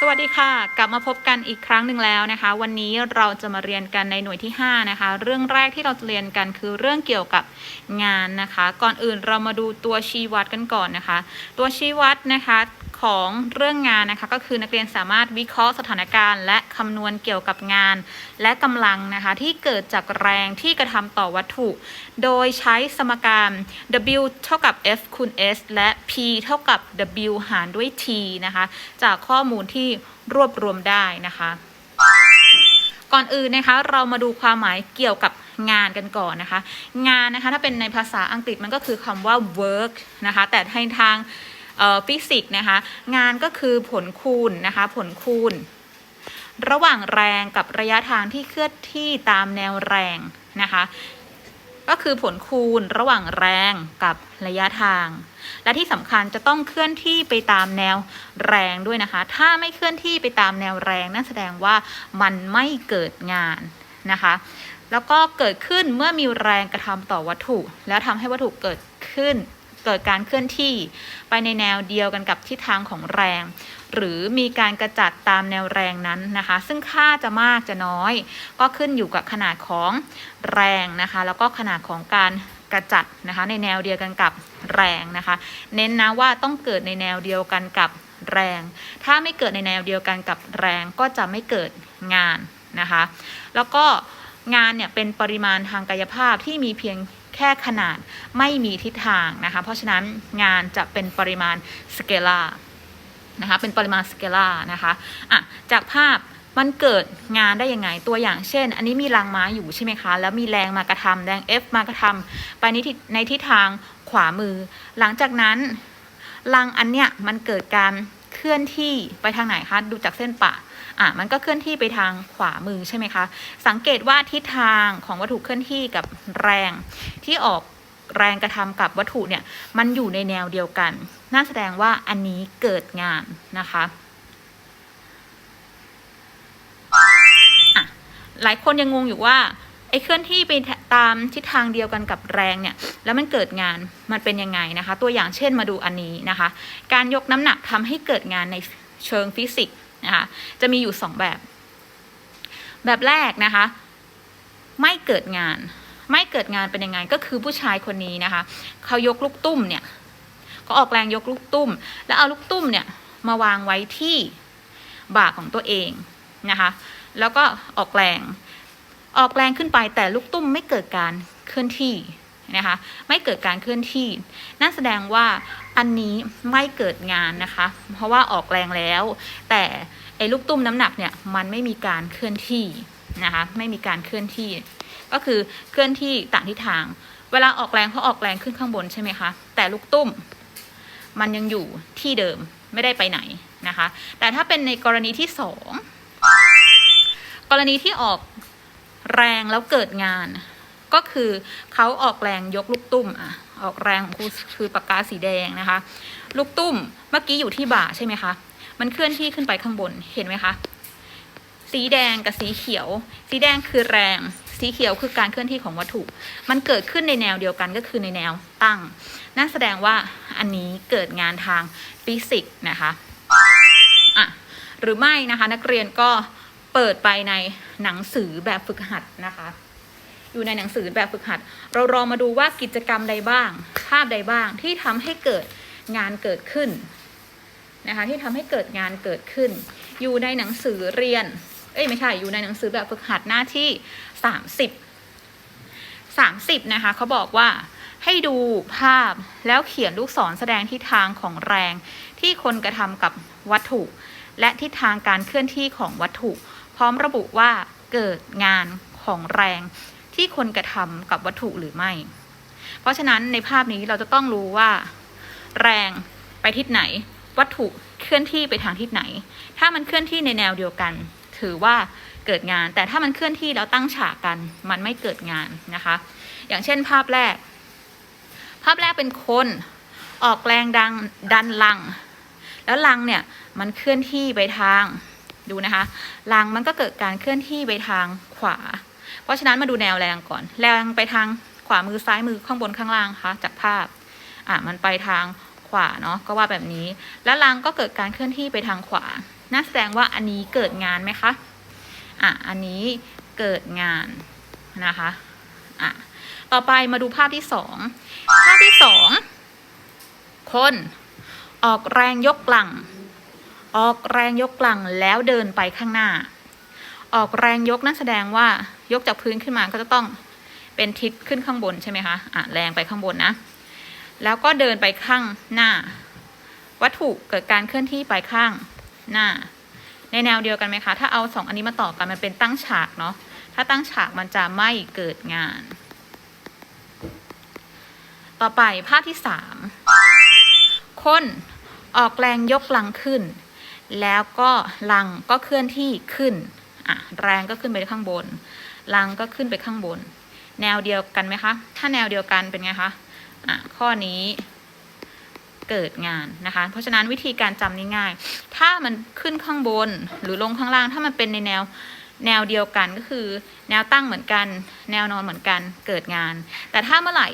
สวัสดีค่ะ กลับมาพบกันอีกครั้งหนึ่งแล้วนะคะ วันนี้เราจะมาเรียนกันในหน่วยที่ 5 นะคะ เรื่องแรกที่เราจะเรียนกันคือเรื่องเกี่ยวกับงานนะคะ ก่อนอื่นเรามาดูตัวชี้วัดกันก่อนนะคะ ตัวชี้วัดนะคะ ของเรื่องงานนะคะก็คือนักเรียนสามารถวิเคราะห์สถานการณ์ และคำนวณเกี่ยวกับงาน และกำลังนะคะที่เกิดจากแรงที่กระทำต่อวัตถุ โดยใช้สมการ W เท่ากับ F คูณ S และ P เท่ากับ W หารด้วย T นะคะจากข้อมูลที่รวบรวมได้นะคะก่อนอื่นนะคะเรามาดูความหมายเกี่ยวกับงานกันก่อนนะคะ งานนะคะถ้าเป็นในภาษาอังกฤษมันก็คือคำว่า work นะคะแต่ในทาง ฟิสิกส์นะคะ งานก็คือผลคูณนะคะ ผลคูณ ระหว่างแรงกับระยะทางที่เคลื่อนที่ตามแนวแรงนะคะ ก็คือผลคูณระหว่างแรงกับระยะทาง และที่สำคัญจะต้องเคลื่อนที่ไปตามแนวแรงด้วยนะคะ ถ้าไม่เคลื่อนที่ไปตามแนวแรงนั่นแสดงว่ามันไม่เกิดงานนะคะแล้วก็เกิดขึ้นเมื่อมีแรงกระทำต่อวัตถุ แล้วทำให้วัตถุเกิดขึ้น เกิดการเคลื่อนที่ไปในแนวเดียวกันกับทิศทางของแรง หรือมีการกระจัดตามแนวแรงนั้นนะคะ ซึ่งค่าจะมากจะน้อย ก็ขึ้นอยู่กับขนาดของแรงนะคะ แล้วก็ขนาดของการกระจัดนะคะ ในแนวเดียวกันกับแรงนะคะ เน้นนะว่าต้องเกิดในแนวเดียวกันกับแรง ถ้าไม่เกิดในแนวเดียวกันกับแรงก็จะไม่เกิดงานนะคะ แล้วก็งานเนี่ยเป็นปริมาณทางกายภาพที่มีเพียง แค่ขนาดไม่มีทิศทางนะคะเพราะฉะนั้นงานจะเป็นปริมาณสเกลานะคะเป็นปริมาณสเกลานะคะอะจากภาพมันเกิดงานได้ยังไงตัวอย่างเช่น อันนี้มีรางม้าอยู่ใช่ไหมคะ แล้วมีแรงมากระทำแรง F มากระทำไปในทิศในทิศทางขวามือ หลังจากนั้นรางอันเนี้ยมันเกิดการเคลื่อนที่ไปทางไหนคะ ดูจากเส้นปะ อะมันก็เคลื่อนที่ไปทางขวามือใช่ไหมคะ สังเกตว่าทิศทางของวัตถุเคลื่อนที่กับแรงที่ออกแรงกระทำกับวัตถุเนี่ยมันอยู่ในแนวเดียวกัน น่าแสดงว่าอันนี้เกิดงานนะคะอะหลายคนยังงงอยู่ว่าไอ้เคลื่อนที่ไปตามทิศทางเดียวกันกับแรงเนี่ย แล้วมันเกิดงานมันเป็นยังไงนะคะ ตัวอย่างเช่นมาดูอันนี้นะคะ การยกน้ำหนักทำให้เกิดงานในเชิงฟิสิกส์ นะคะจะมีอยู่สองแบบ แบบแรกนะคะ ไม่เกิดงาน ไม่เกิดงานเป็นยังไง ก็คือผู้ชายคนนี้นะคะ เขายกลูกตุ้มเนี่ยก็ออกแรงยกลูกตุ้ม แล้วเอาลูกตุ้มเนี่ยมาวางไว้ที่บ่าของตัวเองนะคะ แล้วก็ออกแรงออกแรงขึ้นไปแต่ลูกตุ้มไม่เกิดการเคลื่อนที่นะคะ ไม่เกิดการเคลื่อนที่ นั่นแสดงว่า อันนี้ไม่เกิดงานนะคะ เพราะว่าออกแรงแล้ว แต่ไอ้ลูกตุ้มน้ำหนักเนี่ยมันไม่มีการเคลื่อนที่นะคะ ไม่มีการเคลื่อนที่ ก็คือเคลื่อนที่ต่างทิศทาง เวลาออกแรงเขาออกแรงขึ้นข้างบนใช่ไหมคะ แต่ลูกตุ้ม มันยังอยู่ที่เดิมไม่ได้ไปไหนนะคะ แต่ถ้าเป็นในกรณีที่สองกรณีที่ออกแรงแล้วเกิดงาน ก็คือเขาออกแรงยกลูกตุ้มอะ ออกแรงของครูคือปากกาสีแดงนะคะ ลูกตุ้มเมื่อกี้อยู่ที่บ่าใช่ไหมคะ มันเคลื่อนที่ขึ้นไปข้างบนเห็นไหมคะ สีแดงกับสีเขียว สีแดงคือแรง สีเขียวคือการเคลื่อนที่ของวัตถุ มันเกิดขึ้นในแนวเดียวกันก็คือในแนวตั้ง นั่นแสดงว่าอันนี้เกิดงานทางฟิสิกส์นะคะอะหรือไม่นะคะนักเรียนก็เปิดไปในหนังสือแบบฝึกหัดนะคะ อยู่ในหนังสือแบบฝึกหัด เราลองมาดูว่ากิจกรรมใดบ้าง ภาพใดบ้างที่ทำให้เกิดงานเกิดขึ้นนะคะที่ทำให้เกิดงานเกิดขึ้น อยู่ในหนังสือเรียน เอ้ยไม่ใช่อยู่ในหนังสือแบบฝึกหัดหน้าที่สามสิบสามสิบนะคะเขาบอกว่าให้ดูภาพแล้วเขียนลูกศรแสดงทิศทางของแรง ที่คนกระทำกับวัตถุ และทิศทางการเคลื่อนที่ของวัตถุ พร้อมระบุว่าเกิดงานของแรง ที่คนกระทำกับวัตถุหรือไม่ เพราะฉะนั้นในภาพนี้เราจะต้องรู้ว่า แรงไปทิศไหน วัตถุเคลื่อนที่ไปทางทิศไหน ถ้ามันเคลื่อนที่ในแนวเดียวกัน ถือว่าเกิดงาน แต่ถ้ามันเคลื่อนที่แล้วตั้งฉากกัน มันไม่เกิดงานนะคะ อย่างเช่นภาพแรก ภาพแรกเป็นคนออกแรงดังดันลัง แล้วลังเนี่ยมันเคลื่อนที่ไปทางดูนะคะลังมันก็เกิดการเคลื่อนที่ไปทางขวา เพราะฉะนั้นมาดูแนวแรงก่อน แรงไปทางขวามือซ้ายมือข้างบนข้างล่างคะจากภาพ อะมันไปทางขวาเนาะก็ว่าแบบนี้ แล้วลังก็เกิดการเคลื่อนที่ไปทางขวาน่าแสดงว่าอันนี้เกิดงานไหมคะอะอันนี้เกิดงานนะคะอะต่อไปมาดูภาพที่สองภาพที่สองคนออกแรงยกกลัง ออกแรงยกกลังแล้วเดินไปข้างหน้า ออกแรงยกนั่นแสดงว่า ยกจากพื้นขึ้นมาก็จะต้องเป็นทิศขึ้นข้างบนใช่ไหมคะอะแรงไปข้างบนนะ แล้วก็เดินไปข้างหน้า วัตถุเกิดการเคลื่อนที่ไปข้างหน้า ในแนวเดียวกันไหมคะ ถ้าเอาสองอันนี้มาต่อกันมันเป็นตั้งฉากเนาะ ถ้าตั้งฉากมันจะไม่เกิดงาน ต่อไปภาพที่สามคนออกแรงยกลังขึ้น แล้วก็ลังก็เคลื่อนที่ขึ้นอะแรงก็ขึ้นไปข้างบน ลังก็ขึ้นไปข้างบน แนวเดียวกันไหมคะ ถ้าแนวเดียวกันเป็นไงคะอะข้อนี้เกิดงานนะคะ เพราะฉะนั้นวิธีการจำนี่ง่าย ถ้ามันขึ้นข้างบนหรือลงข้างล่าง ถ้ามันเป็นในแนวแนวเดียวกันก็คือ แนวตั้งเหมือนกัน แนวนอนเหมือนกันเกิดงาน แต่ถ้าเมื่อไหร่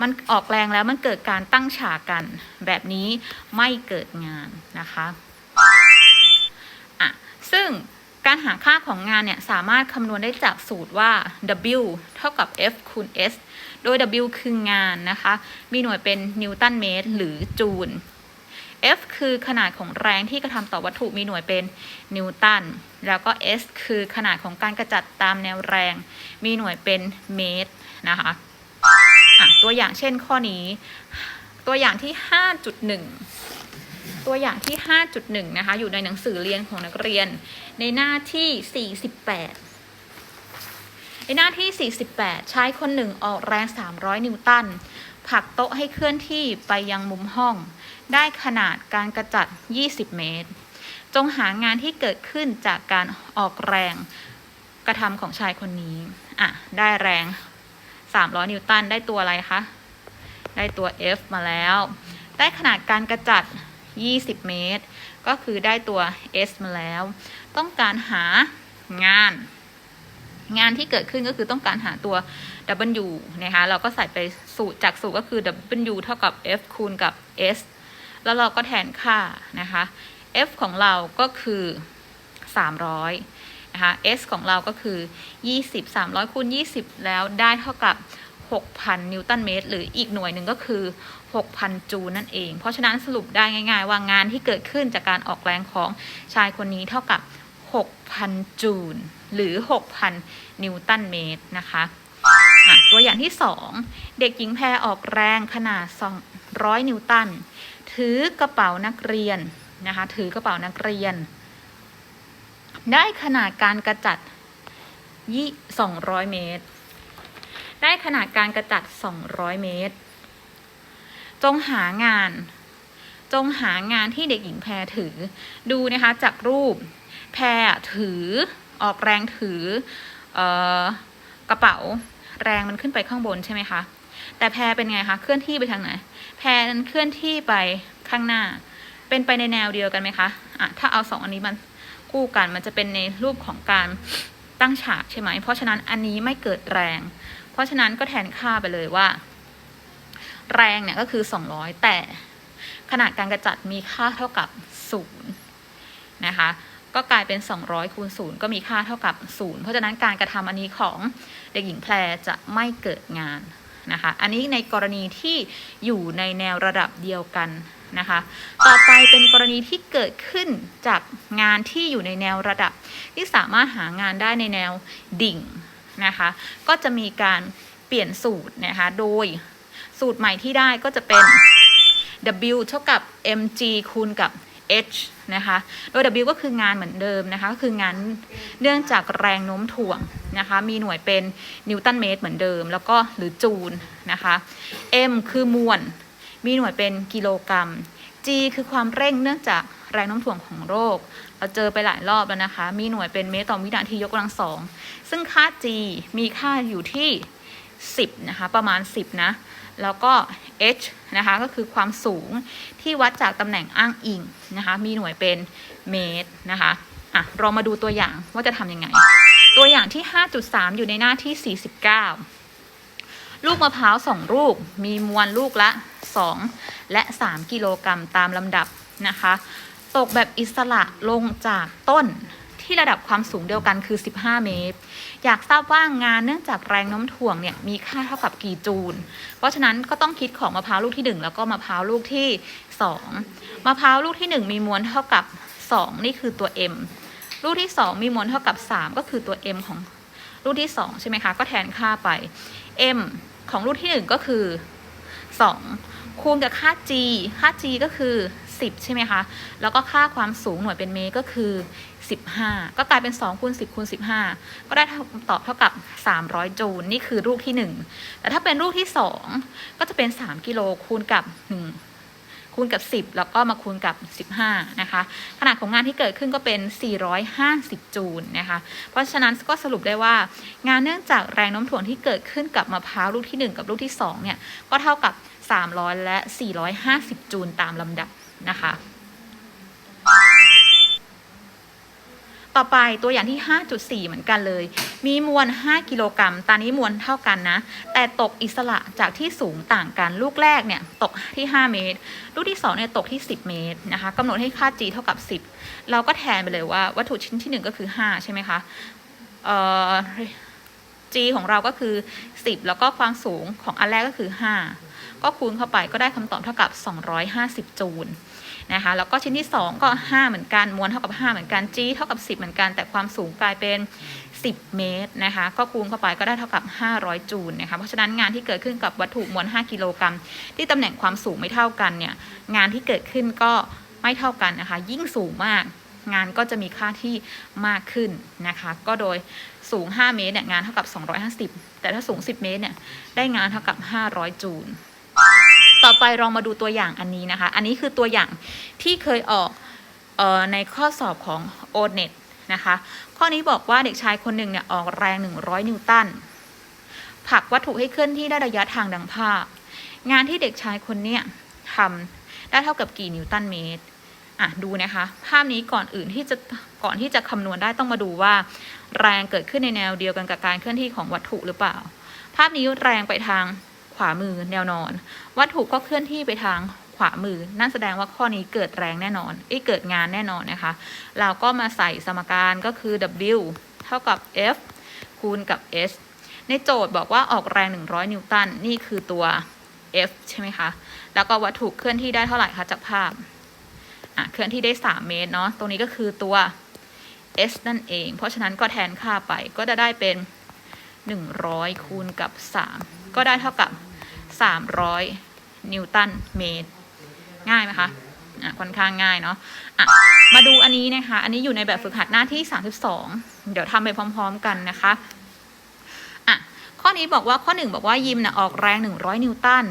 มันออกแรงแล้วมันเกิดการตั้งฉากกัน แบบนี้ไม่เกิดงานนะคะอะซึ่ง การหาค่าของงานเนี่ยสามารถคำนวณได้จากสูตรว่า W เท่ากับ F คูณ S โดย W คืองานนะคะ มีหน่วยเป็นนิวตันเมตรหรือจูล F คือขนาดของแรงที่กระทำต่อวัตถุมีหน่วยเป็นนิวตัน แล้วก็ S คือขนาดของการกระจัดตามแนวแรง มีหน่วยเป็นเมตรนะคะะตัวอย่างเช่นข้อนี้ ตัวอย่างที่ 5.1 ตัวอย่างที่ 5.1 นะคะ อยู่ในหนังสือเรียนของนักเรียน ในหน้าที่ 48 ในหน้าที่ 48ใช้คนหนึ่งออกแรง 300 นิวตันผลักโต๊ะให้เคลื่อนที่ไปยังมุมห้อง ได้ขนาดการกระจัด 20 เมตร จงหางานที่เกิดขึ้นจากการออกแรงกระทำของชายคนนี้ อะ ได้แรง 300 นิวตัน ได้ตัวอะไรคะ ได้ตัว F มาแล้ว ได้ขนาดการกระจัด 20 เมตร ก็คือได้ตัว S มาแล้ว ต้องการหางาน งานที่เกิดขึ้นก็คือต้องการหาตัว W นะคะเราก็ใส่ไปสูตรจากสูตรก็คือ W เท่ากับ F คูณกับ S แล้วเราก็แทนค่านะคะ F ของเราก็คือ 300 นะคะ S ของเราก็คือ 20 300คูณ20 แล้วได้เท่ากับ 6,000 นิวตันเมตร หรืออีกหน่วยหนึ่งก็คือ 6,000 จูลนั่นเอง เพราะฉะนั้นสรุปได้ง่าย ๆ ว่างานที่เกิดขึ้นจากการออกแรงของชายคนนี้เท่ากับ 6,000 จูลหรือ 6,000 นิวตันเมตรนะคะะตัวอย่างที่ 2 เด็กหญิงแพรออกแรงขนาด 200 นิวตัน ถือกระเป๋านักเรียนนะคะถือกระเป๋านักเรียน ได้ขนาดการกระจัดยี่200 เมตร ได้ขนาดการกระจัด 200 เมตร จงหางาน จงหางานที่เด็กหญิงแพรถือ ดูนะคะจากรูป แพรถือออกแรงถือเออกระเป๋าแรงมันขึ้นไปข้างบนใช่ไหมคะ แต่แพรเป็นไงคะ เคลื่อนที่ไปทางไหน แพรนั้นเคลื่อนที่ไปข้างหน้า เป็นไปในแนวเดียวกันไหมคะอะถ้าเอาสองอันนี้มันคู่กัน มันจะเป็นในรูปของการตั้งฉากใช่ไหม เพราะฉะนั้นอันนี้ไม่เกิดแรง เพราะฉะนั้นก็แทนค่าไปเลยว่า แรงเนี่ยก็คือ 200 แต่ขนาดการกระจัดมีค่าเท่ากับ 0 นะคะ ก็กลายเป็น 200คูณ0ก็มีค่าเท่ากับ 0 เพราะฉะนั้นการกระทำอันนี้ของเด็กหญิงแพรจะไม่เกิดงานนะคะ อันนี้ในกรณีที่อยู่ในแนวระดับเดียวกันนะคะ ต่อไปเป็นกรณีที่เกิดขึ้นจากงานที่อยู่ในแนวระดับ ที่สามารถหางานได้ในแนวดิ่งนะคะ ก็จะมีการเปลี่ยนสูตรนะคะ โดย สูตรใหม่ที่ได้ก็จะเป็น W เท่ากับ mg คูณกับ h นะคะ โดย W ก็คืองานเหมือนเดิมนะคะ ก็คืองานเนื่องจากแรงโน้มถ่วงนะคะ มีหน่วยเป็นนิวตันเมตรเหมือนเดิม แล้วก็หรือจูลนะคะ M คือมวล มีหน่วยเป็นกิโลกรัม G คือความเร่งเนื่องจากแรงโน้มถ่วงของโรค เราเจอไปหลายรอบแล้วนะคะ มีหน่วยเป็นเมตรต่อวินาทียกกำลังสอง ซึ่งค่า G มีค่าอยู่ที่ 10 นะคะ ประมาณ 10 นะ แล้วก็ h นะคะก็คือความสูงที่วัดจากตำแหน่งอ้างอิงนะคะมีหน่วยเป็นเมตรนะคะอะเรามาดูตัวอย่างว่าจะทำยังไง ตัวอย่างที่ 5.3 อยู่ในหน้าที่ 49 ลูกมะพร้าวสองลูกมีมวลลูกละ 2 และ 3 กิโลกรัมตามลำดับนะคะ ตกแบบอิสระลงจากต้น ที่ระดับความสูงเดียวกันคือ 15 เมตร อยากทราบว่างานเนื่องจากแรงโน้มถ่วงเนี่ยมีค่าเท่ากับกี่จูล เพราะฉะนั้นก็ต้องคิดของมะพร้าวลูกที่ 1 แล้วก็มะพร้าวลูกที่ 2 มะพร้าวลูกที่ 1 มีมวลเท่ากับ 2 นี่คือตัว m ลูกที่ 2 มีมวลเท่ากับ 3 ก็คือตัว m ของลูกที่ 2 ใช่ไหมคะ ก็แทนค่าไป m ของลูกที่ 1 ก็คือ 2 คูณกับค่า g ค่า g ก็คือ 10 ใช่ไหมคะ แล้วก็ค่าความสูงหน่วยเป็นเมตรก็คือ 15 ก็กลายเป็น2คูณ10คูณ15 ก็ได้คำตอบเท่ากับ 300 จูลนี่คือลูกที่ 1 แต่ถ้าเป็นลูกที่ 2 ก็จะเป็น 3 กิโลคูณกับ 1คูณกับ 10 แล้วก็มาคูณกับ 15 นะคะ ขนาดของงานที่เกิดขึ้นก็เป็น 450 จูลนะคะ เพราะฉะนั้นก็สรุปได้ว่างานเนื่องจากแรงโน้มถ่วงที่เกิดขึ้นกับมะพร้าวลูกที่ 1 กับลูกที่2เนี่ยก็เท่ากับ 300 และ 450 จูลตามลำดับ นะคะ ต่อไปตัวอย่างที่ 5.4 เหมือนกันเลย มีมวล 5 กิโลกรัมตอนนี้มวลเท่ากันนะ แต่ตกอิสระจากที่สูงต่างกัน ลูกแรกเนี่ยตกที่ 5 เมตร ลูกที่2เนี่ยตกที่ 10 เมตรนะคะกำหนดให้ค่า g เท่ากับ 10 เราก็แทนไปเลยว่าวัตถุชิ้นที่ 1 ก็คือ 5 ใช่ไหมคะ เอ่อ g ของเราก็คือ 10 แล้วก็ความสูงของอันแรกก็คือ 5 ก็คูณเข้าไปก็ได้คำตอบเท่ากับ 250 จูลนะคะแล้วก็ชิ้นที่ 2 ก็ 5 เหมือนกันมวลเท่ากับ 5 เหมือนกัน g เท่ากับ 10 เหมือนกัน แต่ความสูงกลายเป็น 10 เมตรนะคะก็คูณเข้าไปก็ได้เท่ากับ 500 จูลนะคะเพราะฉะนั้นงานที่เกิดขึ้นกับวัตถุมวล 5 กิโลกรัมที่ตำแหน่งความสูงไม่เท่ากันเนี่ยงานที่เกิดขึ้นก็ไม่เท่ากันนะคะ ยิ่งสูงมากงานก็จะมีค่าที่มากขึ้นนะคะ ก็โดยสูง 5 เมตรเนี่ยงานเท่ากับ 250 แต่ถ้าสูง 10 เมตรเนี่ยได้งานเท่ากับ 500 จูล ไปลองมาดูตัวอย่างอันนี้นะคะ อันนี้คือตัวอย่างที่เคยออกออในข้อสอบของ o n e t นะคะ ข้อนี้บอกว่าเด็กชายคนหนึ่งเนี่ยออกแรง 100 นิวตันผลักวัตถุให้เคลื่อนที่ได้ระยะทางดังภาพ งานที่เด็กชายคนเนี้ยทำได้เท่ากับกี่นิวตันเมตรอะดูนะคะ ภาพนี้ก่อนอื่นที่จะก่อนที่จะคำนวณได้ต้องมาดูว่า แรงเกิดขึ้นในแนวเดียวกันกับการเคลื่อนที่ของวัตถุหรือเปล่า ภาพนี้แรงไปทาง วามือแนวนอน วัตถุก็เคลื่อนที่ไปทางขวามือ นั่นแสดงว่าข้อนี้เกิดแรงแน่นอนเอ้เกิดงานแน่นอนนะคะ เราก็มาใส่สมการก็คือ W เท่ากับ F คูณกับ S ในโจทย์บอกว่าออกแรง 100 นิวตัน นี่คือตัว F ใช่ไหมคะ แล้วก็วัตถุเคลื่อนที่ได้เท่าไหร่คะจากภาพ อะ เคลื่อนที่ได้ 3 เมตรเนาะ ตรงนี้ก็คือตัว S นั่นเอง เพราะฉะนั้นก็แทนค่าไป ก็จะได้เป็น 100 คูณกับ 3 ก็ได้เท่ากับ 300 นิวตันเมตร ง่ายไหมคะอะค่อนข้างง่ายเนาะอะมาดูอันนี้นะคะ อันนี้อยู่ในแบบฝึกหัดหน้าที่ 32 เดี๋ยวทำไปพร้อม ๆ กันนะคะอะข้อนี้บอกว่าข้อหนึ่งบอกว่ายิมนะออกแรง 100 นิวตัน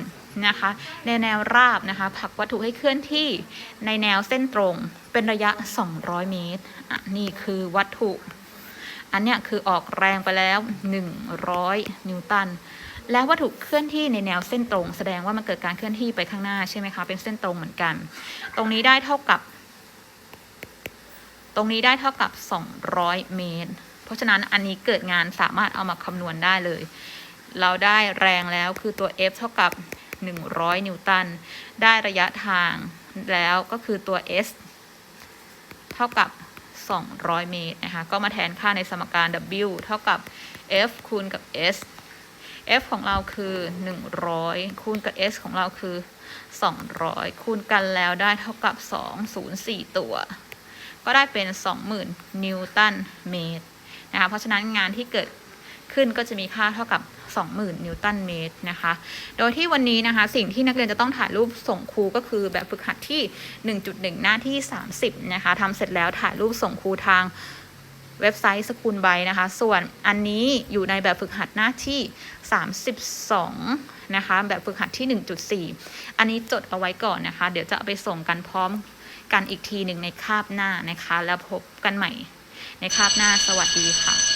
นะคะในแนวราบนะคะผลักวัตถุให้เคลื่อนที่ในแนวเส้นตรงเป็นระยะ 200 เมตรอะนี่คือวัตถุ อันเนี้ยคือออกแรงไปแล้ว 100 นิวตัน แล้ววัตถุเคลื่อนที่ในแนวเส้นตรง แสดงว่ามันเกิดการเคลื่อนที่ไปข้างหน้าใช่ไหมคะ เป็นเส้นตรงเหมือนกัน ตรงนี้ได้เท่ากับ ตรงนี้ได้เท่ากับ 200 เมตร เพราะฉะนั้นอันนี้เกิดงานสามารถเอามาคำนวณได้เลย เราได้แรงแล้วคือตัว F เท่ากับ 100 นิวตัน ได้ระยะทางแล้วก็คือตัว S เท่ากับ 200 เมตรนะคะ ก็มาแทนค่าในสมการ W เท่ากับ F คูณกับ S F ของเราคือ 100 คูณกับ S ของเราคือ 200 คูณกันแล้วได้เท่ากับ 204 ตัว ก็ได้เป็น 20,000 นิวตันเมตรนะคะเพราะฉะนั้นงานที่เกิดขึ้นก็จะมีค่าเท่ากับ 20,000 นิวตันเมตรนะคะ โดยที่วันนี้นะคะ สิ่งที่นักเรียนจะต้องถ่ายรูปส่งครูก็คือแบบฝึกหัดที่ 1.1 หน้าที่ 30 นะคะทำเสร็จแล้วถ่ายรูปส่งครูทาง เว็บไซต์สกุลใบนะคะ ส่วนอันนี้อยู่ในแบบฝึกหัดหน้าที่ 32 นะคะ แบบฝึกหัดที่ 1.4 อันนี้จดเอาไว้ก่อนนะคะ เดี๋ยวจะเอาไปส่งกันพร้อมกันอีกทีหนึ่งในคาบหน้านะคะ แล้วพบกันใหม่ในคาบหน้าสวัสดีค่ะ